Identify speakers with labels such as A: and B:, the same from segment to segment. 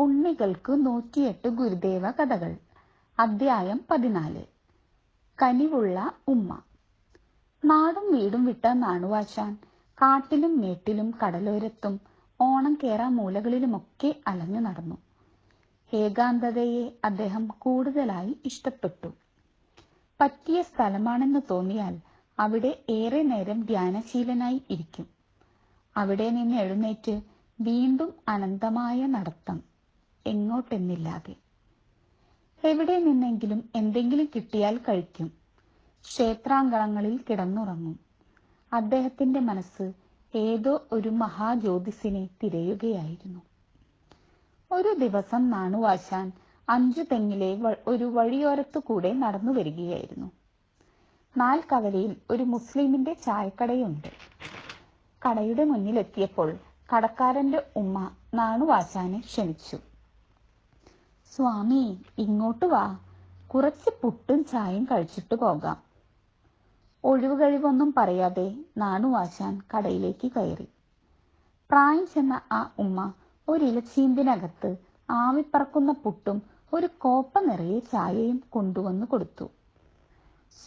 A: ഉണ്ണികൾക്ക് നൂറ്റിയെട്ട് ഗുരുദേവ കഥകൾ. അദ്ധ്യായം പതിനാല്. കനിവുള്ള ഉമ്മ. നാടും വീടും വിട്ട നാണുവാശാൻ കാട്ടിലും മേട്ടിലും കടലോരത്തും ഓണം കേറാ മൂലകളിലുമൊക്കെ അലഞ്ഞു നടന്നു. ഏകാന്തതയെ അദ്ദേഹം കൂടുതലായി ഇഷ്ടപ്പെട്ടു. പറ്റിയ സ്ഥലമാണെന്ന് തോന്നിയാൽ അവിടെ ഏറെ നേരം ധ്യാനശീലനായി ഇരിക്കും. അവിടെ നിന്ന് എഴുന്നേറ്റ് വീണ്ടും അനന്തമായ നടത്തം. എങ്ങോട്ടെന്നില്ലാതെ. എവിടെ നിന്നെങ്കിലും എന്തെങ്കിലും കിട്ടിയാൽ കഴിക്കും. ക്ഷേത്രാങ്കണങ്ങളിൽ കിടന്നുറങ്ങും. അദ്ദേഹത്തിന്റെ മനസ്സ് ഏതോ ഒരു മഹാജ്യോതിസിനെ തിരയുകയായിരുന്നു. ഒരു ദിവസം നാണുവാശാൻ അഞ്ചു തെങ്ങിലെ ഒരു വഴിയോരത്തു കൂടെ നടന്നു വരികയായിരുന്നു. നാൽക്കവലയിൽ ഒരു മുസ്ലിമിന്റെ ചായക്കടയുണ്ട്. കടയുടെ മുന്നിലെത്തിയപ്പോൾ കടക്കാരന്റെ ഉമ്മ നാണുവാശാനെ ക്ഷണിച്ചു. സ്വാമി ഇങ്ങോട്ട് വാ. കുറച്ച് പുട്ടും ചായയും കഴിച്ചിട്ട് പോകാം. ഒഴിവ് കഴിവൊന്നും പറയാതെ നാണുവാശാൻ കടയിലേക്ക് കയറി. പ്രായം ചെന്ന ആ ഉമ്മ ഒരിലച്ചീമ്പിനകത്ത് ആവിപ്പറക്കുന്ന പുട്ടും ഒരു കോപ്പ നിറയെ ചായയും കൊണ്ടുവന്നു കൊടുത്തു.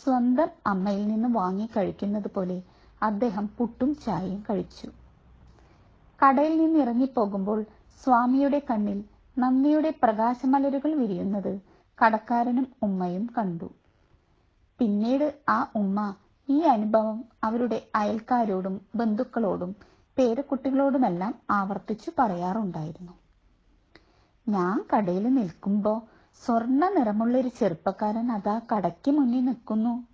A: സ്വന്തം അമ്മയിൽ നിന്ന് വാങ്ങി കഴിക്കുന്നത് പോലെ അദ്ദേഹം പുട്ടും ചായയും കഴിച്ചു. കടയിൽ നിന്ന് ഇറങ്ങിപ്പോകുമ്പോൾ സ്വാമിയുടെ കണ്ണിൽ നന്ദിയുടെ പ്രകാശമലരുകൾ വിരിയുന്നത് കടക്കാരനും ഉമ്മയും കണ്ടു. പിന്നീട് ആ ഉമ്മ ഈ അനുഭവം അവരുടെ അയൽക്കാരോടും ബന്ധുക്കളോടും പേരക്കുട്ടികളോടുമെല്ലാം ആവർത്തിച്ചു പറയാറുണ്ടായിരുന്നു. ഞാൻ കടയിൽ നിൽക്കുമ്പോ സ്വർണ നിറമുള്ള ഒരു ചെറുപ്പക്കാരൻ അതാ കടയ്ക്ക് മുന്നിൽ നിൽക്കുന്നു.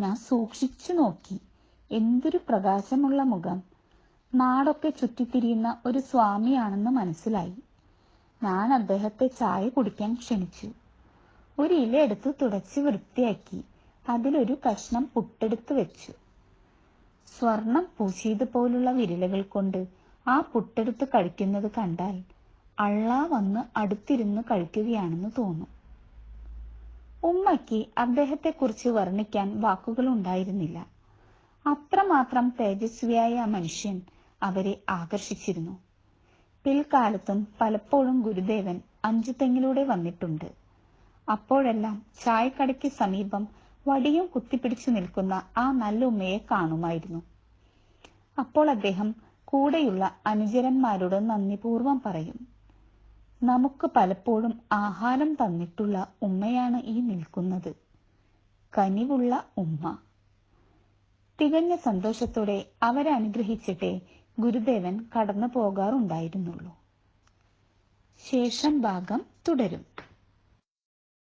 A: ഞാൻ സൂക്ഷിച്ചു നോക്കി. എന്തൊരു പ്രകാശമുള്ള മുഖം. നാടൊക്കെ ചുറ്റിത്തിരിയുന്ന ഒരു സ്വാമിയാണെന്ന് മനസ്സിലായി. ഞാൻ അദ്ദേഹത്തെ ചായ കുടിക്കാൻ ക്ഷണിച്ചു. ഒരു ഇല എടുത്ത് തുടച്ച് വൃത്തിയാക്കി അതിലൊരു കഷ്ണം പുട്ടെടുത്ത് വെച്ചു. സ്വർണം പൂശിയതുപോലുള്ള വിരലുകൾ കൊണ്ട് ആ പുട്ടെടുത്ത് കഴിക്കുന്നത് കണ്ടാൽ അള്ളാ വന്ന് അടുത്തിരുന്ന് കഴിക്കുകയാണെന്ന് തോന്നും. ഉമ്മയ്ക്ക് അദ്ദേഹത്തെക്കുറിച്ച് വർണിക്കാൻ വാക്കുകൾ ഉണ്ടായിരുന്നില്ല. അത്രമാത്രം തേജസ്വിയായ ആ മനുഷ്യൻ അവരെ ആകർഷിച്ചിരുന്നു. പിൽക്കാലത്തും പലപ്പോഴും ഗുരുദേവൻ അഞ്ചുതെങ്ങിലൂടെ വന്നിട്ടുണ്ട്. അപ്പോഴെല്ലാം ചായക്കടയ്ക്ക് സമീപം വടിയും കുത്തിപ്പിടിച്ചു നിൽക്കുന്ന ആ നല്ല ഉമ്മയെ കാണുമായിരുന്നു. അപ്പോൾ അദ്ദേഹം കൂടെയുള്ള അനുചരന്മാരോട് നന്ദിപൂർവം പറയും നമുക്ക് പലപ്പോഴും ആഹാരം തന്നിട്ടുള്ള ഉമ്മയാണ് ഈ നിൽക്കുന്നത്. കനിവുള്ള ഉമ്മ. തികഞ്ഞ സന്തോഷത്തോടെ അവരെ ഗുരുദേവൻ കടന്നു പോകാറുണ്ടായിരുന്നുള്ളൂ. ശേഷം ഭാഗം തുടരും.